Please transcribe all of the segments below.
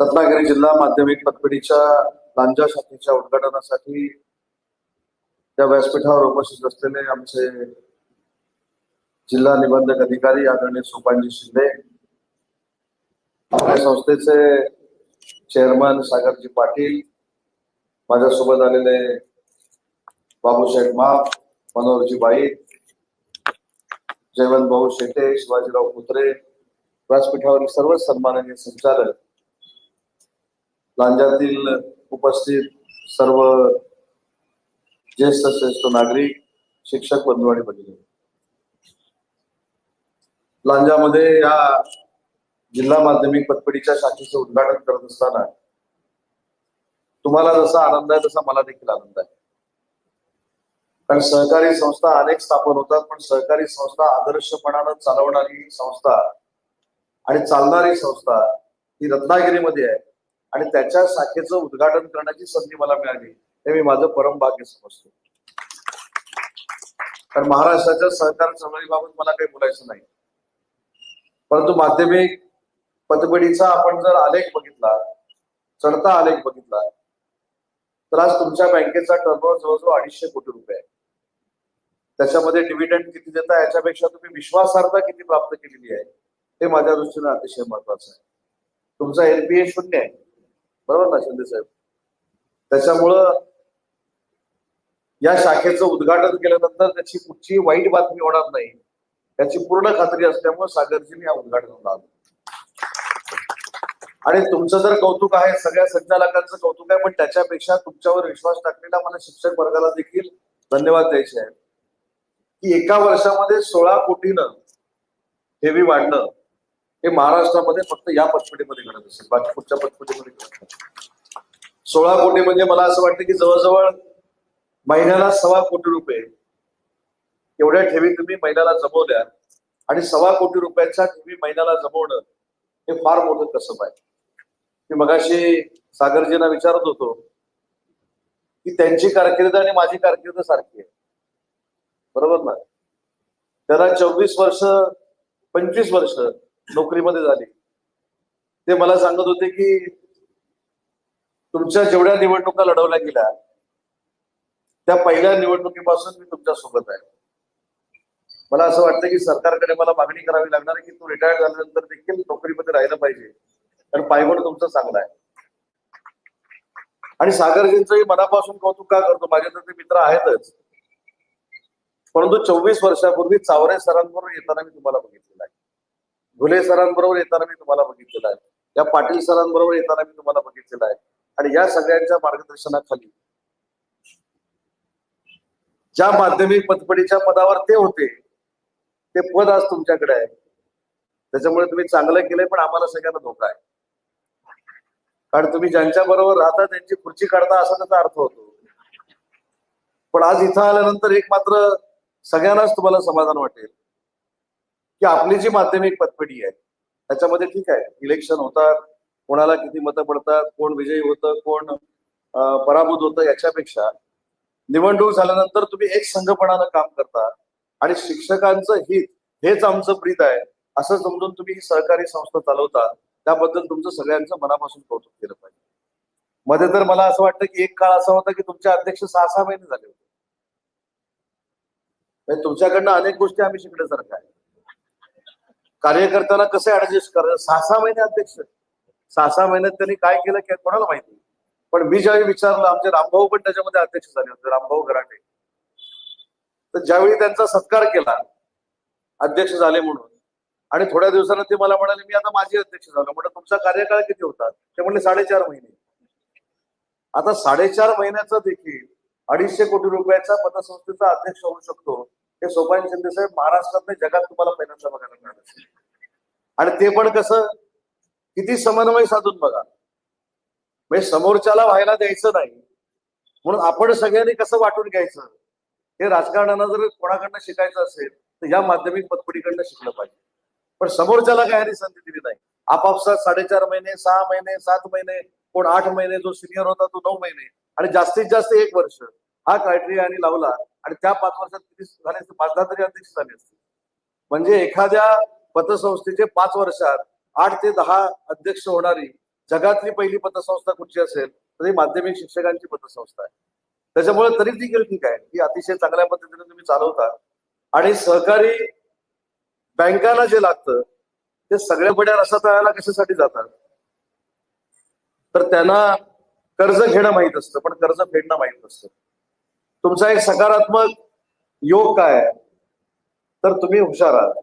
रत्नागिरी जिल्हा माध्यमिक पतपेढीच्या लांजा शाखेच्या उद्घाटनासाठी त्या व्यासपीठावर उपस्थित असलेले आमचे जिल्हा निबंधक अधिकारी आदरणीय सोपानजी शिंदे आपल्या संस्थेचे चेअरमन सागरजी पाटील माझ्यासोबत आलेले बाबूसाहेब माप मनोहरजी बाई जयवंत भाऊ शेटे शिवाजीराव कुत्रे व्यासपीठावरील सर्व सन्माननीय संचालक लांजातील उपस्थित सर्व ज्येष्ठ श्रेष्ठ नागरिक शिक्षक बंधू आणि भगिनी. लांजामध्ये या जिल्हा माध्यमिक पतपेढीच्या शाखेचं उद्घाटन करत असताना तुम्हाला जसा आनंद आहे तसा मला देखील आनंद आहे. कारण सहकारी संस्था अनेक स्थापन होतात पण सहकारी संस्था आदर्शपणानं चालवणारी संस्था आणि चालणारी संस्था ही रत्नागिरीमध्ये आहे. आणि त्याच्या शाखेचं उद्घाटन करण्याची संधी मला मिळाली. हे मी माझं परम भाग्य समजतो. कारण महाराष्ट्राच्या सहकार चळवळीबाबत मला काही बोलायचं नाही. परंतु माध्यमिक पतपेढीचा आपण जर आलेख बघितला चढता आलेख बघितला तर आज तुमच्या बँकेचा टर्नओव्हर जवळजवळ अडीचशे कोटी रुपये आहे. त्याच्यामध्ये डिव्हिडंड किती देता याच्यापेक्षा तुम्ही विश्वासार्हता किती प्राप्त केलेली आहे हे माझ्या दृष्टीने अतिशय महत्वाचं आहे. तुमचा एनपीए शून्य आहे. बरोबर ना शिंदे साहेब? त्याच्यामुळं या शाखेचं उद्घाटन केल्यानंतर त्याची कुठची वाईट बातमी होणार नाही याची पूर्ण खात्री असल्यामुळे सागरजीने या उद्घाटनाला आलो. आणि तुमचं जर कौतुक आहे सगळ्या संचालकांचं कौतुक आहे पण त्याच्यापेक्षा तुमच्यावर विश्वास टाकलेला मला शिक्षक वर्गाला देखील धन्यवाद द्यायचे आहे की एका वर्षामध्ये सोळा कोटीनं ठेवी वाढणं हे महाराष्ट्रामध्ये फक्त या पतपेढीमध्ये घडत असेल बाकी पुढच्या पतपेढीमध्ये घडत नाही. सोळा कोटी म्हणजे मला असं वाटतं की जवळजवळ महिन्याला सव्वा कोटी रुपये एवढ्या ठेवी तुम्ही महिन्याला जमवल्या आणि सव्वा कोटी रुपयाच्या ठेवी महिन्याला जमवणं हे फार मोठं कसब आहे मी मगाशी सागरजींना विचारत होतो की त्यांची कारकीर्द आणि माझी कारकीर्द सारखी आहे बरोबर ना? त्याला चोवीस वर्ष पंचवीस वर्ष नोकरीमध्ये झाली. ते मला सांगत होते की तुमच्या जेवढ्या निवडणुका लढवल्या गेल्या त्या पहिल्या निवडणुकीपासून मी तुमच्यासोबत आहे. मला असं वाटतं की सरकारकडे मला मागणी करावी लागणार आहे की तू रिटायर्ड झाल्यानंतर देखील नोकरीमध्ये राहिलं पाहिजे. कारण पायगड तुमचं चांगलं आहे. आणि सागरजींचंही मनापासून कौतुक का करतो? माझे तर ते मित्र आहेतच. परंतु चोवीस वर्षापूर्वी चावरे सरांबरोबर येताना मी तुम्हाला बघितलेलं आहे. घुले सरांबरोबर येताना मी तुम्हाला बघितलेलं आहे. या पाटील सरांबरोबर येताना मी तुम्हाला बघितलेलं आहे. आणि या सगळ्यांच्या मार्गदर्शनाखाली ज्या माध्यमिक पदपडीच्या पदावर ते होते ते पद आज तुमच्याकडे आहे. त्याच्यामुळे तुम्ही चांगलं केलंय पण आम्हाला सगळ्यांना धोका आहे. कारण तुम्ही ज्यांच्या बरोबर राहता त्यांची खुर्ची काढता असा त्याचा अर्थ होतो. पण आज इथं आल्यानंतर एक मात्र सगळ्यांनाच तुम्हाला समाधान वाटेल. की आपली जी माध्यमिक पतपेढी आहे त्याच्यामध्ये ठीक आहे इलेक्शन होतात कोणाला किती मतं पडतात कोण विजयी होतं कोण पराभूत होतं याच्यापेक्षा निवडणूक झाल्यानंतर तुम्ही एक संघपणानं काम करता आणि शिक्षकांचं हित हेच आमचं प्रीत आहे असं समजून तुम्ही ही सहकारी संस्था चालवता त्याबद्दल तुमचं सगळ्यांचं मनापासून कौतुक केलं पाहिजे. मध्ये तर मला असं वाटतं की एक काळ असा होता की तुमचे अध्यक्ष सहा सहा महिने झाले होते. म्हणजे तुमच्याकडनं अनेक गोष्टी आम्ही शिकण्यासारखं आहे कार्यकर्त्यांना कसं ऍडजस्ट करायचं सहा सहा महिने अध्यक्ष. सहा सहा महिन्यात त्यांनी काय केलं की कोणाला माहिती? पण मी ज्यावेळी विचारलं आमचे रामभाऊ पण त्याच्यामध्ये अध्यक्ष झाले होते रामभाऊ घराटे. तर ज्यावेळी त्यांचा सत्कार केला अध्यक्ष झाले म्हणून आणि थोड्या दिवसानं ते मला म्हणाले मी आता माझे अध्यक्ष झालो. म्हणजे तुमचा कार्यकाळ किती होता? ते म्हणले साडेचार महिने. आता साडेचार महिन्याचा देखील अडीचशे कोटी रुपयाचा पतसंस्थेचा अध्यक्ष होऊ शकतो हे सोपान शिंदे साहेब महाराष्ट्रात नाही जगात तुम्हाला पहिल्यांदा बघायला मिळालं. आणि ते पण कसं किती समन्वय साधून बघा. म्हणजे समोरच्याला व्हायला द्यायचं नाही म्हणून आपण सगळ्यांनी कसं वाटून घ्यायचं? हे राजकारणाला जर कोणाकडनं शिकायचं असेल तर या माध्यमिक पतपेढीकडनं शिकलं पाहिजे. पण समोरच्याला काही संधी दिली नाही. आपापसात साडेचार महिने सहा महिने सात महिने कोण आठ महिने जो सिनियर होता तो नऊ महिने आणि जास्तीत जास्त एक वर्ष हा क्रायटेरिया आणि लावला आणि त्या पाच वर्षात किती झाले असते पाच दहा तरी अध्यक्ष झाले असते म्हणजे एखाद्या पतसंस्थेचे पाच वर्षात आठ ते दहा अध्यक्ष होणारी जगातली पहिली पतसंस्था कुठची असेल? तर ही माध्यमिक शिक्षकांची पतसंस्था आहे. त्याच्यामुळे तरी ती ठीक आहे. ती अतिशय चांगल्या पद्धतीने तुम्ही चालवता. आणि सहकारी बँकांना जे लागतं ते सगळ्या बड्या रसातळाला कशासाठी जातात? तर त्यांना कर्ज घेणं माहीत असतं पण कर्ज फेडणं माहीत नसतं. तुमचा एक सकारात्मक योग काय आहे? तर तुम्ही हुशार आहात.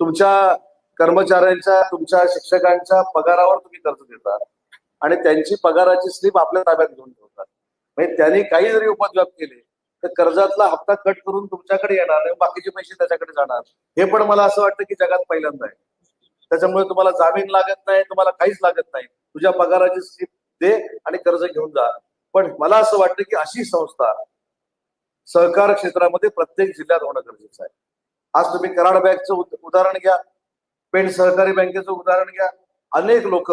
तुमच्या कर्मचाऱ्यांच्या तुमच्या शिक्षकांच्या पगारावर तुम्ही कर्ज देता आणि त्यांची पगाराची स्लिप आपल्या ताब्यात घेऊन ठेवतात. म्हणजे त्यांनी काही जरी उपद्व्याप केले तर कर्जातला हप्ता कट करून तुमच्याकडे येणार आणि बाकीचे पैसे त्याच्याकडे जाणार. हे पण मला असं वाटतं की जगात पहिल्यांदा आहे. त्याच्यामुळे तुम्हाला जामीन लागत नाही तुम्हाला काहीच लागत नाही. तुझ्या पगाराची स्लिप दे आणि कर्ज घेऊन जा. पण मला असं वाटतं की अशी संस्था सहकार क्षेत्रामध्ये प्रत्येक जिल्ह्यात होणं गरजेचं आहे. आज तुम्ही कराड बँकचं उदाहरण घ्या पेण सहकारी बँकेचं उदाहरण घ्या. अनेक लोक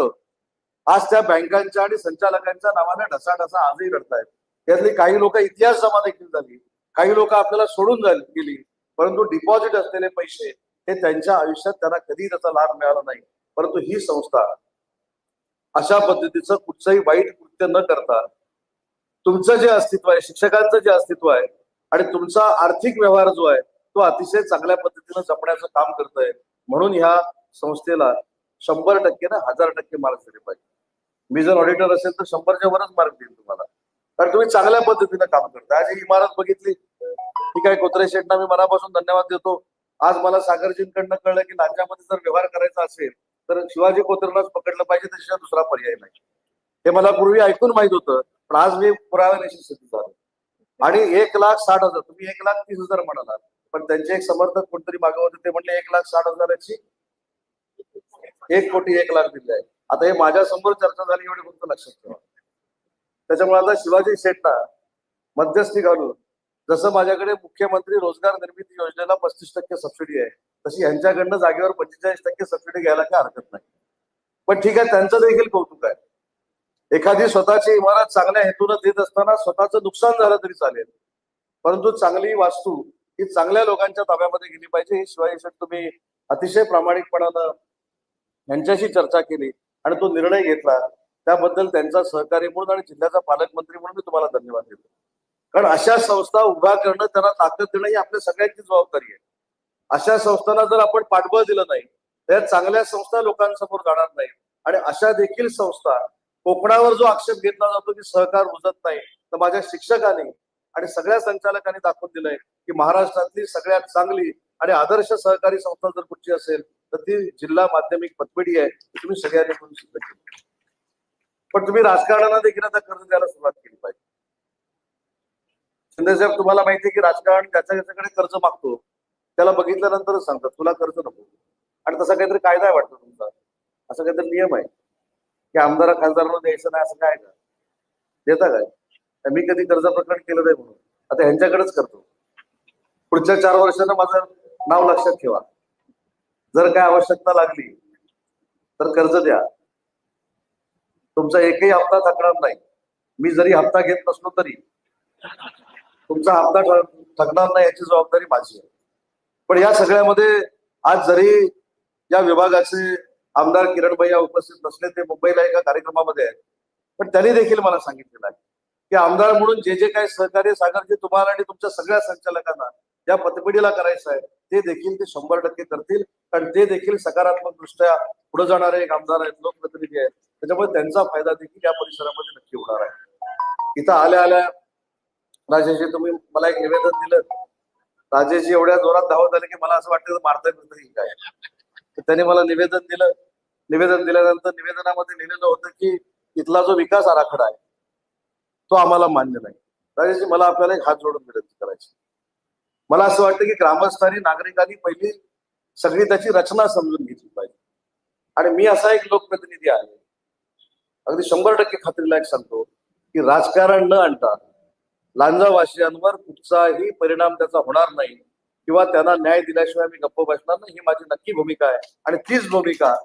आज त्या बँकांच्या आणि संचालकांच्या नावाने ढसाढसा आजही रडतायत. त्यातली काही लोक इतिहास जमा देखील झाली काही लोक आपल्याला सोडून गेली परंतु डिपॉझिट असलेले पैसे हे त्यांच्या आयुष्यात त्यांना कधी त्याचा लाभ मिळाला नाही. परंतु ही संस्था अशा पद्धतीचं कुठचंही वाईट कृत्य न करता तुमचं जे अस्तित्व आहे शिक्षकांचं जे अस्तित्व आहे आणि तुमचा आर्थिक व्यवहार जो आहे तो अतिशय चांगल्या पद्धतीनं जपण्याचं काम करतोय. म्हणून ह्या संस्थेला शंभर टक्के ना हजार टक्के मार्क दिले पाहिजे. मी जर ऑडिटर असेल तर शंभरच्या वरच मार्क देईल तुम्हाला. कारण तुम्ही चांगल्या पद्धतीनं काम करता आज ही इमारत बघितली. ठीक आहे कोत्रे शेटना मी मनापासून धन्यवाद देतो. आज मला सागरजींकडनं कळलं की लांजामध्ये जर व्यवहार करायचा असेल तर शिवाजी कोत्रेलाच पकडलं पाहिजे त्याशिवाय दुसरा पर्याय नाही. हे मला पूर्वी ऐकून माहीत होतं. पण आज मी पुराव्यानिशी सिद्ध झालो. आणि एक लाख साठ हजार तुम्ही एक लाख तीस हजार म्हणालात. पण त्यांचे एक समर्थक कोणतरी मागं होते ते म्हणले एक लाख साठ हजाराची एक कोटी एक लाख दिले आहे आता हे माझ्यासमोर चर्चा झाली एवढे फक्त लक्षात ठेवा. त्याच्यामुळे आता शिवाजी शेट्टा मध्यस्थी घालून जसं माझ्याकडे मुख्यमंत्री रोजगार निर्मिती योजनेला पस्तीस टक्के सबसिडी आहे तशी यांच्याकडनं जागेवर पंचेचाळीस टक्के सबसिडी घ्यायला काय हरकत नाही. पण ठीक आहे त्यांचं देखील कौतुक आहे. एखादी स्वतःची इमारत चांगल्या हेतून देत असताना स्वतःचं नुकसान झालं तरी चालेल. परंतु चांगली वास्तू ही चांगल्या लोकांच्या ताब्यामध्ये गेली पाहिजे ही शिवाय तुम्ही अतिशय प्रामाणिकपणानं यांच्याशी चर्चा केली आणि तो निर्णय घेतला त्याबद्दल त्यांचा सहकारी म्हणून आणि जिल्ह्याचा पालकमंत्री म्हणून मी तुम्हाला धन्यवाद देतो. कारण अशा संस्था उभ्या करणं त्यांना ताकद देणं ही आपल्या सगळ्यांची जबाबदारी आहे. अशा संस्थांना जर आपण पाठबळ दिलं नाही तर चांगल्या संस्था लोकांसमोर जाणार नाही. आणि अशा देखील संस्था कोकणावर जो आक्षेप घेतला जातो की सहकार रुजत नाही तर माझ्या शिक्षकांनी आणि सगळ्या संचालकांनी दाखवून दिलंय की महाराष्ट्रातली सगळ्यात चांगली आणि आदर्श सहकारी संस्था जर कुठची असेल तर ती जिल्हा माध्यमिक पतपेढी आहे तुम्ही सगळ्यांनी केली पण तुम्ही राजकारणाला देखील आता कर्ज द्यायला सुरुवात केली पाहिजे. शिंदे साहेब तुम्हाला माहिती आहे की राजकारण ज्याच्या ज्याच्याकडे कर्ज मागतो त्याला बघितल्यानंतरच सांगतात तुला कर्ज नको. आणि तसा काहीतरी कायदा आहे वाटतं तुमचा. असा काहीतरी नियम आहे. की आमदार खासदारांना द्यायचं नाही असं काय का? देता काय? मी कधी कर्ज प्रकरण केलं नाही म्हणून. आता ह्यांच्याकडेच करतो. पुढच्या चार वर्षांना माझं नाव लक्षात ठेवा. जर काय आवश्यकता लागली तर कर्ज द्या. तुमचा एकही हप्ता थकणार नाही. मी जरी हप्ता घेत नसलो तरी. तुमचा हप्ता थकणार नाही याची जबाबदारी माझी आहे. पण या सगळ्यामध्ये आज जरी या विभागाचे आमदार किरण भैया उपस्थित नसले ते मुंबईला एका कार्यक्रमामध्ये आहेत. पण त्यांनी देखील मला सांगितलेलं आहे की आमदार म्हणून जे जे काही सहकार्य सागरजी तुम्हाला आणि तुमच्या सगळ्या संचालकांना या पतपिढीला करायचं आहे ते देखील ते शंभर टक्के करतील. कारण ते देखील सकारात्मक दृष्ट्या पुढे जाणारे एक आमदार आहेत लोकप्रतिनिधी आहेत. त्याच्यामुळे त्यांचा फायदा देखील या परिसरामध्ये नक्की होणार आहे. इथं आल्या आल्या राजेशजी तुम्ही मला एक निवेदन दिलं. राजेशजी एवढ्या जोरात धावत आले की मला असं वाटतं मारता बिरता येईल काय? त्यांनी मला निवेदन दिलं. निवेदन दिल्यानंतर निवेदनामध्ये लिहिलेलं होतं की इथला जो विकास आराखडा आहे तो आम्हाला मान्य नाही. राजेशजी मला आपल्याला एक हात जोडून विनंती करायची. मला असं वाटतं की ग्रामस्थांनी नागरिकांनी पहिली सगळी त्याची रचना समजून घेतली पाहिजे. आणि मी असा एक लोकप्रतिनिधी आहे. अगदी शंभर टक्के खात्रीला एक सांगतो की राजकारण न आणता लांजावासियांवर कुठचाही परिणाम त्याचा होणार नाही किंवा त्यांना न्याय दिल्याशिवाय मी गप्प बसणार नाही. ही माझी नक्की भूमिका आहे. आणि तीच भूमिका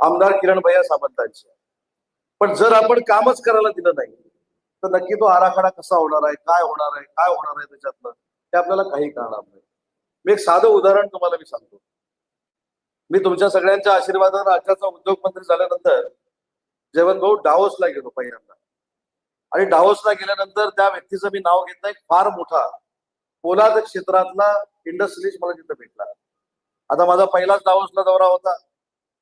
आमदार किरण भैया सामंतांची पण जर आपण कामच करायला दिलं नाही तर नक्की तो आराखडा कसा होणार आहे काय होणार आहे काय होणार आहे त्याच्यातलं ते आपल्याला काही कळणार नाही. मी एक साधं उदाहरण तुम्हाला मी सांगतो. मी तुमच्या सगळ्यांच्या आशीर्वादानं राज्याचा उद्योग मंत्री झाल्यानंतर जेवण भाऊ डावोसला गेलो पहिल्यांदा. आणि डावोसला गेल्यानंतर त्या व्यक्तीचं मी नाव घेतलं एक फार मोठा पोलाद क्षेत्रातला इंडस्ट्रियलिस्ट मला तिथं भेटला. आता माझा पहिलाच डावोसला दौरा होता.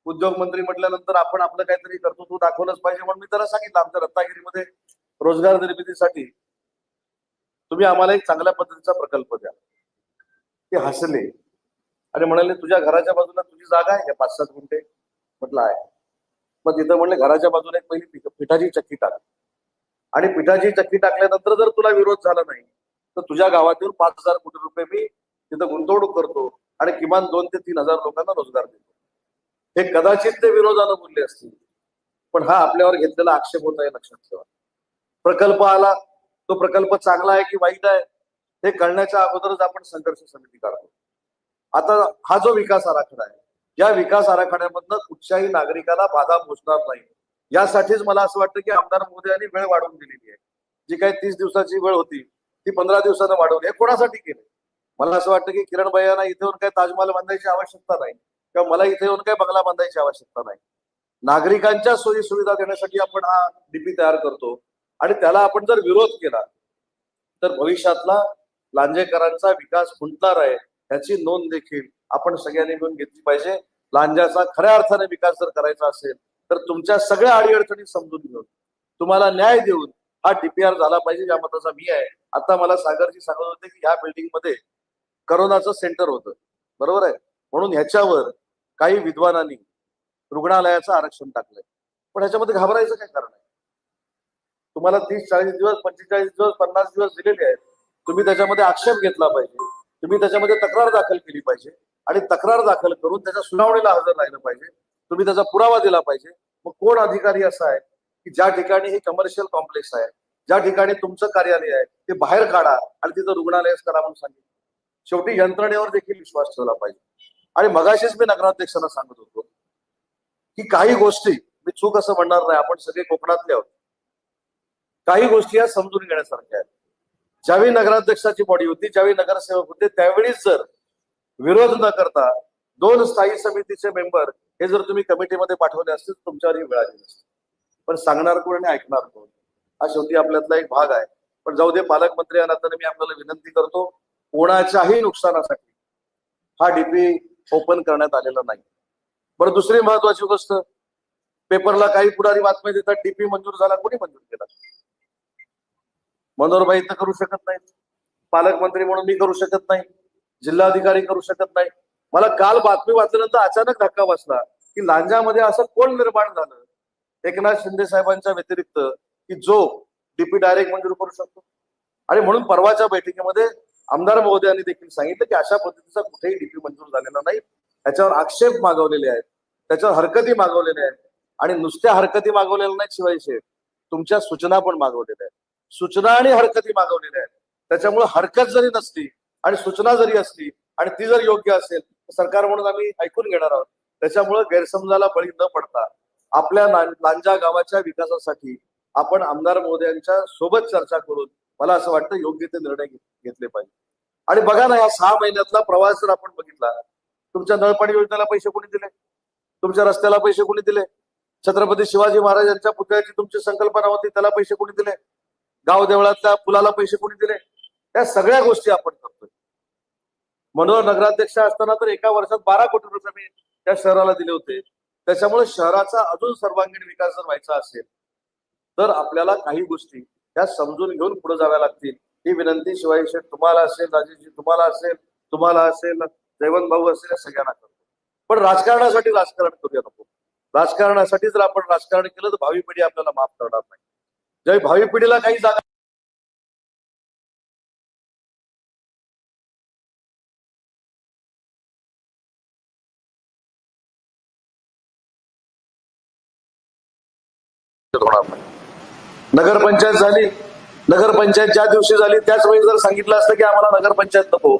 उद्योग मंत्री म्हटल्यानंतर आपण आपलं काहीतरी कर्तृत्व दाखवलंच पाहिजे म्हणून मी त्याला सांगितलं आमच्या रत्नागिरीमध्ये रोजगार निर्मितीसाठी तुम्ही आम्हाला एक चांगल्या पद्धतीचा प्रकल्प द्या. ते हसले. आणि म्हणाले तुझ्या घराच्या बाजूला तुझी जागा आहे का? पाच सात गुंठे? म्हटलं आहे. मग तिथं म्हणले घराच्या बाजूला एक पहिली पिठाची चक्की टाक. आणि पिठाची चक्की टाकल्यानंतर जर तुला विरोध झाला नाही तर तुझ्या गावातून पाच हजार कोटी रुपये मी तिथं गुंतवणूक करतो आणि किमान दोन ते तीन हजार लोकांना रोजगार देतो. हे कदाचित ते विरोधानं बोलले असतील. पण हा आपल्यावर घेतलेला आक्षेप होता हे लक्षात ठेवा. प्रकल्प आला तो प्रकल्प चांगला आहे की वाईट आहे हे कळण्याच्या अगोदरच आपण संघर्ष समिती काढतो. आता हा जो विकास आराखडा आहे या विकास आराखड्यामधनं कुठच्याही नागरिकाला बाधा पोचणार नाही. यासाठीच मला असं वाटतं की आमदार मोदी वेळ वाढवून दिलेली आहे. जी काही तीस दिवसाची वेळ होती ती पंधरा दिवसानं वाढवली हे कोणासाठी केली? मला असं वाटतं की किरण यांना इथे काही ताजमहाल बांधायची आवश्यकता नाही. किंवा मला इथे येऊन काही बंगला बांधायची आवश्यकता नाही. नागरिकांच्या सोयी सुविधा देण्यासाठी आपण हा डीपी तयार करतो. आणि त्याला आपण जर विरोध केला तर भविष्यातला लांजेकरांचा विकास खुंटणार आहे त्याची नोंद देखील आपण सगळ्यांनी मिळून घेतली पाहिजे. लांजाचा खऱ्या अर्थाने विकास जर करायचा असेल तर तुमच्या सगळ्या अडीअडचणी समजून घेऊन तुम्हाला न्याय देऊन हा डीपीआर झाला पाहिजे या मताचा मी आहे. आता मला सागरजी सांगत होते की ह्या बिल्डिंगमध्ये करोनाचं सेंटर होतं. बरोबर आहे? म्हणून ह्याच्यावर काही विद्वानांनी रुग्णालयाचं आरक्षण टाकलंय. पण ह्याच्यामध्ये घाबरायचं काय कारण आहे? तुम्हाला तीस चाळीस दिवस पंचेचाळीस दिवस पन्नास दिवस दिलेले आहेत. तुम्ही त्याच्यामध्ये आक्षेप घेतला पाहिजे. तुम्ही त्याच्यामध्ये तक्रार दाखल केली पाहिजे. आणि तक्रार दाखल करून त्याच्या सुनावणीला हजर राहिलं पाहिजे. तुम्ही त्याचा पुरावा दिला पाहिजे. मग कोण अधिकारी असा आहे की ज्या ठिकाणी हे कमर्शियल कॉम्प्लेक्स आहे ज्या ठिकाणी तुमचं कार्यालय आहे ते बाहेर काढा आणि तिथं रुग्णालयच करा म्हणून सांगितलं शेवटी यंत्रणेवर देखील विश्वास ठेवला पाहिजे. आणि मगाशीच मी नगराध्यक्षांना सांगत होतो की काही गोष्टी मी चूक असं म्हणणार नाही आपण सगळे कोकणातले आहोत. काही गोष्टी या समजून घेण्यासारख्या आहेत. ज्यावेळी नगराध्यक्षाची बॉडी होती ज्यावेळी नगरसेवक होते त्यावेळीच जर विरोध न करता दोन स्थायी समितीचे मेंबर हे जर तुम्ही कमिटीमध्ये पाठवले असतील तुमच्यावर ही वेळ आली नसते. पण सांगणार कोण आणि ऐकणार कोण? हा शेवटी आपल्यातला एक भाग आहे. पण जाऊ दे पालकमंत्री या नात्याने मी आपल्याला विनंती करतो कोणाच्याही नुकसानासाठी हा डीपी ओपन करण्यात आलेलं नाही. बरं दुसरी महत्वाची गोष्ट पेपरला काही पुढारी बातम्या देतात डीपी मंजूर झाला कोणी मंजूर केला? मनोहरभाई तर करू शकत नाही पालकमंत्री म्हणून मी करू शकत नाही. जिल्हाधिकारी करू शकत नाही. मला काल बातमी वाचल्यानंतर अचानक धक्का बसला की लांजामध्ये असं कोण निर्माण झालं? एकनाथ शिंदे साहेबांच्या व्यतिरिक्त की जो डीपी डायरेक्ट मंजूर करू शकतो? आणि म्हणून परवाच्या बैठकीमध्ये आमदार महोदयांनी देखील सांगितलं की अशा पद्धतीचा कुठेही डीपी मंजूर झालेला नाही. त्याच्यावर आक्षेप मागवलेले आहेत. त्याच्यावर हरकती मागवलेल्या आहेत. आणि नुसत्या हरकती मागवलेल्या नाहीत शिवाय तुमच्या सूचना पण मागवलेल्या आहेत. सूचना आणि हरकती मागवलेल्या आहेत. त्याच्यामुळे हरकत जरी नसली आणि सूचना जरी असली आणि ती जर योग्य असेल तर सरकार म्हणून आम्ही ऐकून घेणार आहोत. त्याच्यामुळे गैरसमजाला बळी न पडता आपल्या लांजा गावाच्या विकासासाठी आपण आमदार महोदयांच्या सोबत चर्चा करून मला असं वाटतं योग्य ते निर्णय घेतले पाहिजे. आणि बघा ना या सहा महिन्यातला प्रवास जर आपण बघितला तुमच्या नळपाणी योजनेला पैसे कोणी दिले? तुमच्या रस्त्याला पैसे कोणी दिले? छत्रपती शिवाजी महाराज यांच्या पुतळ्याची तुमची संकल्पना होती त्याला पैसे कोणी दिले? गाव देवळातल्या पुलाला पैसे कोणी दिले? त्या सगळ्या गोष्टी आपण करतोय. मनोहर नगराध्यक्ष असताना तर एका वर्षात बारा कोटी रुपये मी त्या शहराला दिले होते. त्याच्यामुळे शहराचा अजून सर्वांगीण विकास जर व्हायचा असेल तर आपल्याला काही गोष्टी ह्या समजून घेऊन पुढे जाव्या लागतील. ही विनंती शिवाय तुम्हाला असेल राजेशजी तुम्हाला असेल तुम्हाला असेल जयवंत भाऊ असेल सगळ्यांना करतो. पण राजकारणासाठी राजकारण करूया नको. राजकारणासाठी जर आपण राजकारण केलं तर भावी पिढी आपल्याला माफ करणार नाही. ज्यावेळी भावी पिढीला काही जागा होणार नाही. नगरपंचायत झाली. नगरपंचायत ज्या दिवशी झाली त्याच वेळी जर सांगितलं असतं की आम्हाला नगरपंचायत नको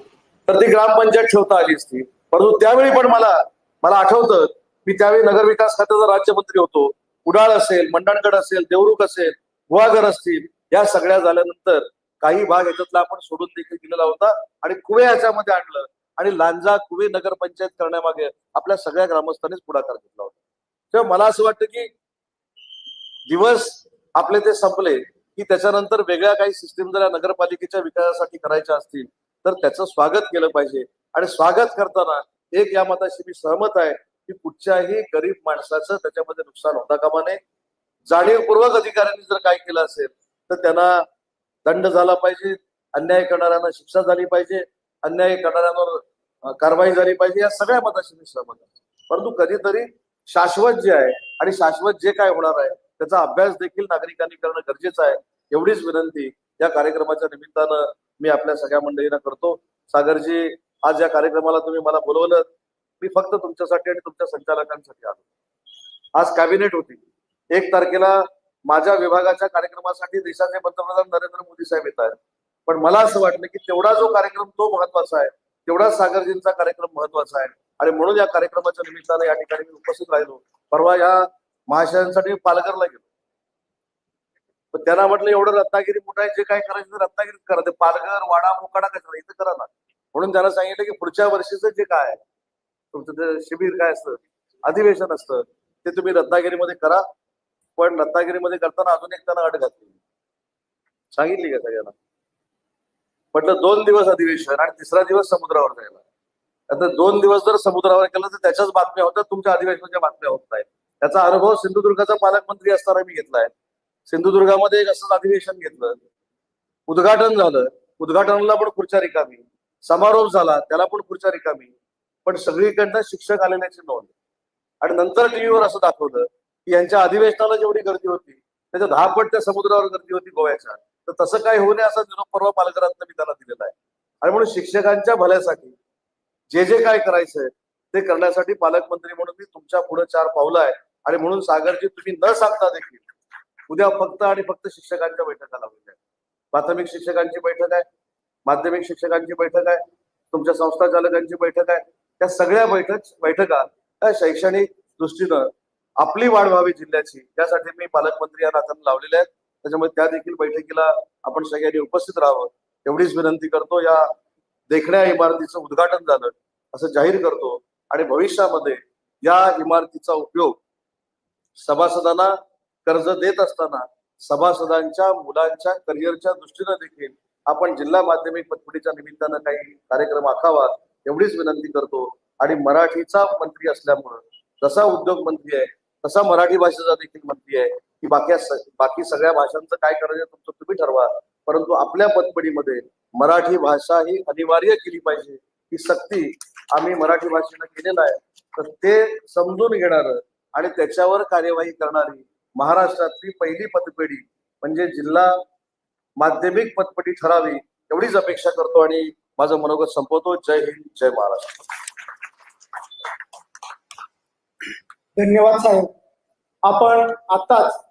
तर ती ग्रामपंचायत ठेवता आली असती. परंतु त्यावेळी पण मला मला आठवतं मी त्यावेळी नगरविकास खात्याचा राज्यमंत्री होतो. उडाळ असेल मंडणगड असेल देवरुख असेल गुहागर असतील या सगळ्या झाल्यानंतर काही भाग याच्यातला आपण सोडून देखील दिलेला होता आणि कुवे याच्यामध्ये आणलं. आणि लांजा कुवे नगरपंचायत करण्यामागे आपल्या सगळ्या ग्रामस्थांनीच पुढाकार घेतला होता. तेव्हा मला असं वाटतं की दिवस आपले ते संपले की त्याच्यानंतर वेगळ्या काही सिस्टीम जर या नगरपालिकेच्या विकासासाठी करायच्या असतील तर त्याचं स्वागत केलं पाहिजे. आणि स्वागत करताना एक या मताशी मी सहमत आहे की कुठच्याही गरीब माणसाचं त्याच्यामध्ये नुकसान होता कामा नये. जाणीवपूर्वक अधिकाऱ्यांनी जर काय केलं असेल तर त्यांना दंड झाला पाहिजे अन्याय करणाऱ्यांना शिक्षा झाली पाहिजे अन्याय करणाऱ्यांवर कारवाई झाली पाहिजे या सगळ्या मताशी मी सहमत आहे. परंतु कधीतरी शाश्वत जे आहे आणि शाश्वत जे काय होणार आहे त्याचा अभ्यास देखील नागरिकांनी करणं गरजेचं आहे. एवढीच विनंती या कार्यक्रमाच्या निमित्तानं मी आपल्या सगळ्या मंडळींना करतो. सागरजी आज या कार्यक्रमाला तुम्ही मला बोलवलं. मी फक्त तुमच्यासाठी आणि तुमच्या संचालकांसाठी आलो. आज कॅबिनेट होती. एक तारखेला माझ्या विभागाच्या कार्यक्रमासाठी देशाचे पंतप्रधान नरेंद्र मोदी साहेब येत आहेत. पण मला असं वाटलं की तेवढा जो कार्यक्रम तो महत्त्वाचा आहे. तेवढा सागरजींचा कार्यक्रम महत्त्वाचा आहे. आणि म्हणून या कार्यक्रमाच्या निमित्तानं या ठिकाणी मी उपस्थित राहिलो. परवा या महाशयांसाठी पालघरला गेलो. पण त्यांना म्हटलं एवढं रत्नागिरी मोठा आहे जे काय करायचं ते रत्नागिरीत करा. ते पालघर वाडा मोकाडा कशाला? इथं करा ना. म्हणून त्यांना सांगितलं की पुढच्या वर्षीचं जे काय आहे तुमचं ते शिबिर काय असतं अधिवेशन असतं ते तुम्ही रत्नागिरीमध्ये करा. पण रत्नागिरीमध्ये करताना अजून एक त्यांना अट घातली. सांगितली का सगळ्यांना? म्हटलं दोन दिवस अधिवेशन आणि तिसरा दिवस समुद्रावर जायला. आता दोन दिवस जर समुद्रावर केलं तर त्याच्याच बातम्या होतात तुमच्या अधिवेशनाच्या बातम्या होत नाहीत. त्याचा अनुभव सिंधुदुर्गाचा पालकमंत्री असताना मी घेतलाय. सिंधुदुर्गामध्ये एक असंच अधिवेशन घेतलं. उद्घाटन झालं. उद्घाटनाला पण खुर्च्या रिकामी. समारोप झाला. त्याला पण खुर्च्या रिकामी. पण सगळीकडनं शिक्षक आलेल्याची नोंद. आणि नंतर टीव्हीवर असं दाखवलं की यांच्या अधिवेशनाला जेवढी गर्दी होती त्याच्या दहा पट त्या समुद्रावर गर्दी होती गोव्याच्या. तर तसं काय होऊ नये असा निरोप परवा पालकरांना मी त्यांना दिलेला आहे. आणि म्हणून शिक्षकांच्या भल्यासाठी जे जे काय करायचंय ते करण्यासाठी पालकमंत्री म्हणून मी तुमच्यापुढे चार पावलं आहे आणि म्हणून सागरजी तुम्ही न सांगता देखील उद्या फक्त आणि फक्त शिक्षकांच्या बैठका लावलेल्या आहेत प्राथमिक शिक्षकांची बैठक आहे माध्यमिक शिक्षकांची बैठक आहे तुमच्या संस्था चालकांची बैठक आहे. त्या सगळ्या बैठक बैठका त्या शैक्षणिक दृष्टीनं आपली वाढ व्हावी जिल्ह्याची. त्यासाठी मी पालकमंत्री या नात्यानं लावलेल्या आहेत. त्याच्यामुळे त्या देखील बैठकीला आपण सगळ्यांनी उपस्थित राहावं. एवढीच विनंती करतो या देखण्या इमारतीचं उद्घाटन झालं असं जाहीर करतो. आणि भविष्यामध्ये या इमारतीचा उपयोग सभासदांना कर्ज देत असताना सभासदांच्या मुलांच्या करिअरच्या दृष्टीनं देखील आपण जिल्हा माध्यमिक पतपुडीच्या निमित्तानं काही कार्यक्रम आखावा एवढीच विनंती करतो. आणि मराठीचा मंत्री असल्यामुळं जसा उद्योग मंत्री आहे तसा मराठी भाषेचा देखील मंत्री आहे की बाकी बाकी सगळ्या भाषांचं काय करायचं तुमचं तुम्ही ठरवा. परंतु आपल्या पतपडीमध्ये मराठी भाषा ही अनिवार्य केली पाहिजे. ही सक्ती आम्ही मराठी भाषेनं केलेलं आहे. तर ते समजून घेणार आणि त्याच्यावर कार्यवाही करणारी महाराष्ट्रातली पहिली पतपेढी म्हणजे जिल्हा माध्यमिक पतपेढी ठरावी एवढीच अपेक्षा करतो आणि माझं मनोगत संपवतो. जय हिंद जय महाराष्ट्र. धन्यवाद साहेब. आपण आताच